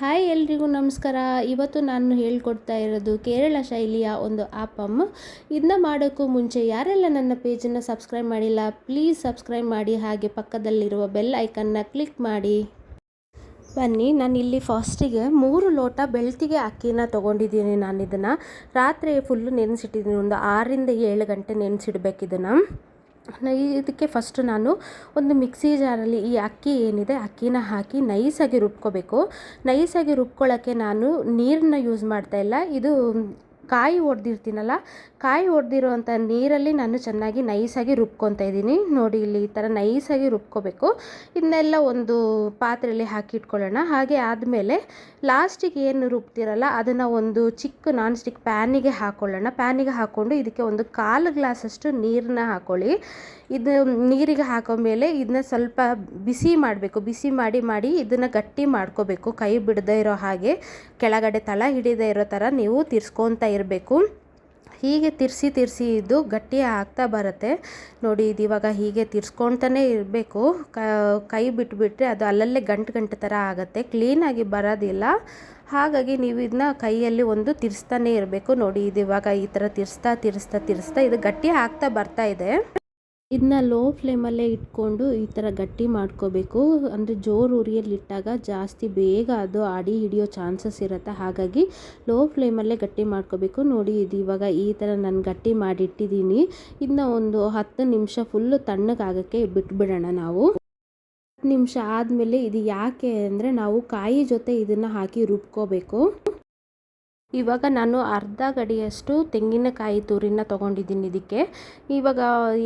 Hi ಎಲ್ರಿಗೂ ನಮಸ್ಕಾರ. ಇವತ್ತು ನಾನು ಹೇಳ್ಕೊಡ್ತಾ ಇರೋದು ಕೇರಳ ಶೈಲಿಯ ಒಂದು ಆಪಮ್ ಇದನ್ನ ಮಾಡೋಕ್ಕೂ ಮುಂಚೆ ಯಾರೆಲ್ಲ ನನ್ನ ಪೇಜನ್ನು ಸಬ್ಸ್ಕ್ರೈಬ್ ಮಾಡಿಲ್ಲ, ಪ್ಲೀಸ್ ಸಬ್ಸ್ಕ್ರೈಬ್ ಮಾಡಿ. ಹಾಗೆ ಪಕ್ಕದಲ್ಲಿರುವ ಬೆಲ್ ಐಕನ್ನ ಕ್ಲಿಕ್ ಮಾಡಿ. ಬನ್ನಿ, ನಾನು ಇಲ್ಲಿ ಫಸ್ಟಿಗೆ ಮೂರು ಲೋಟ ಬೆಳ್ತಿಗೆ ಅಕ್ಕಿನ ತೊಗೊಂಡಿದ್ದೀನಿ ನಾನು ಇದನ್ನು ರಾತ್ರಿ ಫುಲ್ಲು ನೆನೆಸಿಟ್ಟಿದ್ದೀನಿ, ಒಂದು ಆರರಿಂದ ಏಳು ಗಂಟೆ ನೆನೆಸಿಡ್ಬೇಕು ಇದನ್ನು ನ- ಇದಕ್ಕೆ ಫಸ್ಟ್ ನಾನು ಒಂದು ಮಿಕ್ಸಿ ಜಾರಲ್ಲಿ ಈ ಅಕ್ಕಿ ಏನಿದೆ, ಅಕ್ಕಿನ ಹಾಕಿ ನೈಸಾಗಿ ರುಬ್ಕೋಬೇಕು. ನೈಸಾಗಿ ರುಬ್ಕೊಳ್ಳೋಕ್ಕೆ ನಾನು ನೀರನ್ನ ಯೂಸ್ ಮಾಡ್ತಾ ಇಲ್ಲ. ಇದು ಕಾಯಿ ಒಡೆದಿರ್ತೀನಲ್ಲ, ಕಾಯಿ ಹೊಡೆದಿರೋವಂಥ ನೀರಲ್ಲಿ ನಾನು ಚೆನ್ನಾಗಿ ನೈಸಾಗಿ ರುಬ್ಕೊತಾ ಇದ್ದೀನಿ. ನೋಡಿ ಇಲ್ಲಿ ಈ ಥರ ನೈಸಾಗಿ ರುಬ್ಕೋಬೇಕು. ಇದನ್ನೆಲ್ಲ ಒಂದು ಪಾತ್ರೆಯಲ್ಲಿ ಹಾಕಿ ಇಟ್ಕೊಳ್ಳೋಣ ಹಾಗೆ ಆದಮೇಲೆ ಲಾಸ್ಟಿಗೆ ಏನು ರುಬ್ತಿರಲ್ಲ, ಅದನ್ನು ಒಂದು ಚಿಕ್ಕ ನಾನ್ ಸ್ಟಿಕ್ ಪ್ಯಾನಿಗೆ ಹಾಕ್ಕೊಳ್ಳೋಣ ಪ್ಯಾನಿಗೆ ಹಾಕ್ಕೊಂಡು ಇದಕ್ಕೆ ಒಂದು ಕಾಲು ಗ್ಲಾಸಷ್ಟು ನೀರನ್ನ ಹಾಕ್ಕೊಳ್ಳಿ ಇದು ನೀರಿಗೆ ಹಾಕೊಂಡ್ಮೇಲೆ ಇದನ್ನ ಸ್ವಲ್ಪ ಬಿಸಿ ಮಾಡಬೇಕು. ಬಿಸಿ ಮಾಡಿ ಮಾಡಿ ಇದನ್ನು ಗಟ್ಟಿ ಮಾಡ್ಕೋಬೇಕು. ಕೈ ಬಿಡದೇ ಇರೋ ಹಾಗೆ, ಕೆಳಗಡೆ ತಳ ಹಿಡಿದೇ ಇರೋ ಥರ ನೀವು ತಿರ್ಸ್ಕೊತಾ ಇರಬೇಕು. ಹೀಗೆ ತಿರ್ಸಿ ತಿರ್ಸಿ ಇದು ಗಟ್ಟಿ ಆಗ್ತಾ ಬರುತ್ತೆ. ನೋಡಿ, ಇದು ಇವಾಗ ಹೀಗೆ ತಿರ್ಸ್ಕೊತಾನೆ ಇರಬೇಕು. ಕೈ ಬಿಟ್ಬಿಟ್ರೆ ಅದು ಅಲ್ಲಲ್ಲೇ ಗಂಟು ಗಂಟು ಥರ ಆಗುತ್ತೆ. ಕ್ಲೀನಾಗಿ ಬರೋದಿಲ್ಲ. ಹಾಗಾಗಿ ನೀವು ಇದನ್ನ ಕೈಯಲ್ಲಿ ಒಂದು ತಿರ್ಸ್ತಾನೆ ಇರಬೇಕು. ನೋಡಿ, ಇದು ಇವಾಗ ಈ ಥರ ತಿರ್ಸ್ತಾ ತಿರ್ಸ್ತಾ ತಿರ್ಸ್ತಾ ಇದು ಗಟ್ಟಿ ಆಗ್ತಾ ಬರ್ತಾ ಇದೆ. ಇದನ್ನ ಲೋ ಫ್ಲೇಮಲ್ಲೇ ಇಟ್ಕೊಂಡು ಈ ಥರ ಗಟ್ಟಿ ಮಾಡ್ಕೋಬೇಕು. ಅಂದರೆ ಜೋರು ಉರಿಯಲ್ಲಿ ಇಟ್ಟಾಗ ಜಾಸ್ತಿ ಬೇಗ ಅದು ಅಡಿ ಹಿಡಿಯೋ ಚಾನ್ಸಸ್ ಇರುತ್ತೆ. ಹಾಗಾಗಿ ಲೋ ಫ್ಲೇಮಲ್ಲೇ ಗಟ್ಟಿ ಮಾಡ್ಕೋಬೇಕು. ನೋಡಿ, ಇದು ಇವಾಗ ಈ ಥರ ನಾನು ಗಟ್ಟಿ ಮಾಡಿಟ್ಟಿದ್ದೀನಿ. ಇದನ್ನ ಒಂದು ಹತ್ತು ನಿಮಿಷ ಫುಲ್ಲು ತಣ್ಣಗಾಗೋಕ್ಕೆ ಬಿಟ್ಬಿಡೋಣ ನಾವು. ಹತ್ತು ನಿಮಿಷ ಆದಮೇಲೆ ಇದು ಯಾಕೆ ಅಂದರೆ ನಾವು ಕಾಯಿ ಜೊತೆ ಇದನ್ನು ಹಾಕಿ ರುಬ್ಕೋಬೇಕು. ಇವಾಗ ನಾನು ಅರ್ಧ ಗಡಿಯಷ್ಟು ತೆಂಗಿನಕಾಯಿ ತುರಿನ ತೊಗೊಂಡಿದ್ದೀನಿ ಇದಕ್ಕೆ. ಇವಾಗ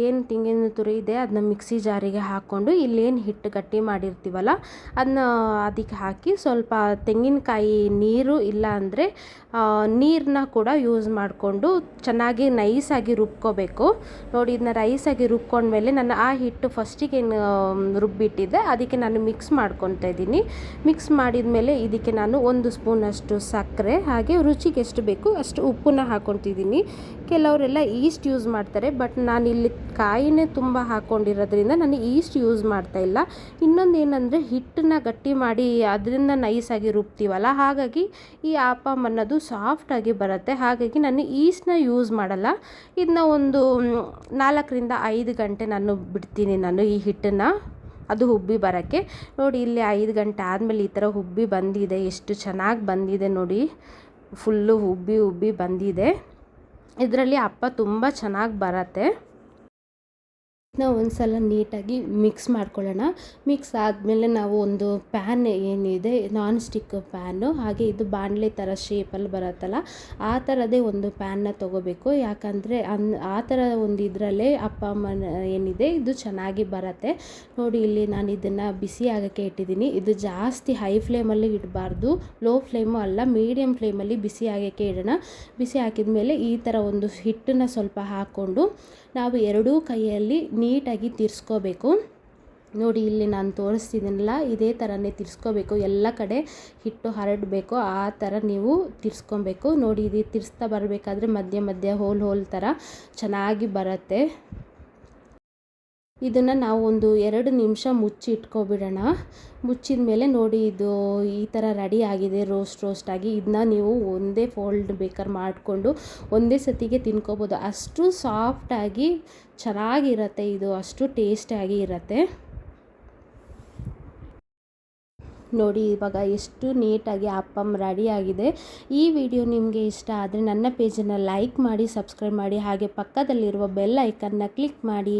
ಏನು ತೆಂಗಿನ ತುರಿ ಇದೆ ಅದನ್ನ ಮಿಕ್ಸಿ ಜಾರಿಗೆ ಹಾಕ್ಕೊಂಡು ಇಲ್ಲೇನು ಹಿಟ್ಟು ಗಟ್ಟಿ ಮಾಡಿರ್ತೀವಲ್ಲ ಅದನ್ನ ಅದಕ್ಕೆ ಹಾಕಿ ಸ್ವಲ್ಪ ತೆಂಗಿನಕಾಯಿ ನೀರು ಇಲ್ಲ ಅಂದರೆ ನೀರನ್ನ ಕೂಡ ಯೂಸ್ ಮಾಡಿಕೊಂಡು ಚೆನ್ನಾಗಿ ನೈಸಾಗಿ ರುಬ್ಕೋಬೇಕು. ನೋಡಿ ಇದನ್ನ ರೈಸಾಗಿ ರುಬ್ಕೊಂಡ್ಮೇಲೆ ನಾನು ಆ ಹಿಟ್ಟು ಫಸ್ಟಿಗೆ ಏನು ರುಬ್ಬಿಟ್ಟಿದ್ದೆ, ಅದಕ್ಕೆ ನಾನು ಮಿಕ್ಸ್ ಮಾಡ್ಕೊತಾ ಇದ್ದೀನಿ. ಮಿಕ್ಸ್ ಮಾಡಿದ ಮೇಲೆ ಇದಕ್ಕೆ ನಾನು ಒಂದು ಸ್ಪೂನಷ್ಟು ಸಕ್ಕರೆ, ಹಾಗೆ ರುಚಿಗೆ ಎಷ್ಟು ಬೇಕು ಅಷ್ಟು ಉಪ್ಪನ್ನ ಹಾಕ್ಕೊತಿದ್ದೀನಿ ಕೆಲವರೆಲ್ಲ ಈಸ್ಟ್ ಯೂಸ್ ಮಾಡ್ತಾರೆ, ಬಟ್ ನಾನು ಇಲ್ಲಿ ಕಾಯಿನೇ ತುಂಬ ಹಾಕೊಂಡಿರೋದ್ರಿಂದ ನಾನು ಈಸ್ಟ್ ಯೂಸ್ ಮಾಡ್ತಾ ಇಲ್ಲ. ಇನ್ನೊಂದು ಏನಂದರೆ ಹಿಟ್ಟನ್ನ ಗಟ್ಟಿ ಮಾಡಿ ಅದರಿಂದ ನೈಸಾಗಿ ರುಬ್ತೀವಲ್ಲ, ಹಾಗಾಗಿ ಈ ಆಪಮ್ ಅನ್ನೋದು ಸಾಫ್ಟಾಗಿ ಬರುತ್ತೆ. ಹಾಗಾಗಿ ನಾನು ಈಸ್ಟ್ನ ಯೂಸ್ ಮಾಡಲ್ಲ. ಇದನ್ನ ಒಂದು ನಾಲ್ಕರಿಂದ ಐದು ಗಂಟೆ ನಾನು ಬಿಡ್ತೀನಿ ನಾನು ಈ ಹಿಟ್ಟನ್ನು, ಅದು ಹುಬ್ಬಿ ಬರೋಕ್ಕೆ. ನೋಡಿ, ಇಲ್ಲಿ ಐದು ಗಂಟೆ ಆದಮೇಲೆ ಈ ಥರ ಹುಬ್ಬಿ ಬಂದಿದೆ, ಎಷ್ಟು ಚೆನ್ನಾಗಿ ಬಂದಿದೆ ನೋಡಿ. ಫುಲ್ಲು ಉಬ್ಬಿ ಉಬ್ಬಿ ಬಂದಿದೆ. ಇದರಲ್ಲಿ ಅಪ್ಪ ತುಂಬ ಚೆನ್ನಾಗಿ ಬರತ್ತೆ. ನಾವು ಒಂದು ಸಲ ನೀಟಾಗಿ ಮಿಕ್ಸ್ ಮಾಡ್ಕೊಳ್ಳೋಣ. ಮಿಕ್ಸ್ ಆದಮೇಲೆ ನಾವು ಒಂದು ಪ್ಯಾನ್ ಏನಿದೆ ನಾನ್ ಸ್ಟಿಕ್ ಪ್ಯಾನು ಹಾಗೆ ಇದು ಬಾಣಲೆ ಥರ ಶೇಪಲ್ಲಿ ಬರುತ್ತಲ್ಲ, ಆ ಥರದೇ ಒಂದು ಪ್ಯಾನ್ನ ತೊಗೋಬೇಕು. ಯಾಕಂದರೆ ಅನ್, ಆ ಥರ ಒಂದು ಇದರಲ್ಲೇ ಅಪ್ಪ ಅಮ್ಮನ ಏನಿದೆ, ಇದು ಚೆನ್ನಾಗಿ ಬರುತ್ತೆ. ನೋಡಿ, ಇಲ್ಲಿ ನಾನು ಇದನ್ನು ಬಿಸಿ ಆಗೋಕ್ಕೆ ಇಟ್ಟಿದ್ದೀನಿ. ಇದು ಜಾಸ್ತಿ ಹೈ ಫ್ಲೇಮಲ್ಲಿ ಇಡಬಾರ್ದು. ಲೋ ಫ್ಲೇಮು ಅಲ್ಲ ಮೀಡಿಯಮ್ ಫ್ಲೇಮಲ್ಲಿ ಬಿಸಿ ಆಗೋಕ್ಕೆ ಇಡೋಣ. ಬಿಸಿ ಹಾಕಿದ ಮೇಲೆ ಈ ಥರ ಒಂದು ಹಿಟ್ಟನ್ನು ಸ್ವಲ್ಪ ಹಾಕ್ಕೊಂಡು, ನಾವು ಎರಡೂ ಕೈಯಲ್ಲಿ ನೀಟಾಗಿ ತಿರ್ಸ್ಕೋಬೇಕು. ನೋಡಿ, ಇಲ್ಲಿ ನಾನು ತೋರಿಸ್ತಿದ್ದೀನಲ್ಲ, ಇದೇ ಥರನೇ ತಿರ್ಸ್ಕೋಬೇಕು. ಎಲ್ಲ ಕಡೆ ಹಿಟ್ಟು ಹರಡಬೇಕು, ಆ ಥರ ನೀವು ತಿರ್ಸ್ಕೊಬೇಕು. ನೋಡಿ, ಇದು ತಿರ್ಸ್ತಾ ಬರಬೇಕಾದ್ರೆ ಮಧ್ಯ ಮಧ್ಯ ಹೋಲ್ ಹೋಲ್ ಥರ ಚೆನ್ನಾಗಿ ಬರುತ್ತೆ. ಇದನ್ನು ನಾವು ಒಂದು ಎರಡು ನಿಮಿಷ ಮುಚ್ಚಿ ಇಟ್ಕೊಬಿಡೋಣ. ಮುಚ್ಚಿದ ಮೇಲೆ ನೋಡಿ ಇದು ಈ ಥರ ರೆಡಿ ಆಗಿದೆ ರೋಸ್ಟ್ ಆಗಿ. ಇದನ್ನ ನೀವು ಒಂದೇ ಫೋಲ್ಡ್ ಬೇಕರ್ ಮಾಡಿಕೊಂಡು ಒಂದೇ ಸತಿಗೆ ತಿನ್ಕೋಬೋದು. ಅಷ್ಟು ಸಾಫ್ಟಾಗಿ ಚೆನ್ನಾಗಿರತ್ತೆ ಇದು, ಅಷ್ಟು ಟೇಸ್ಟಾಗಿ ಇರುತ್ತೆ. ನೋಡಿ ಇವಾಗ ಎಷ್ಟು ನೀಟಾಗಿ ಅಪ್ಪಮ್ ರೆಡಿ ಆಗಿದೆ. ಈ ವಿಡಿಯೋ ನಿಮಗೆ ಇಷ್ಟ ಆದರೆ ನನ್ನ ಪೇಜನ್ನು ಲೈಕ್ ಮಾಡಿ ಸಬ್ಸ್ಕ್ರೈಬ್ ಮಾಡಿ, ಹಾಗೆ ಪಕ್ಕದಲ್ಲಿರುವ ಬೆಲ್ ಐಕನ್ನ ಕ್ಲಿಕ್ ಮಾಡಿ.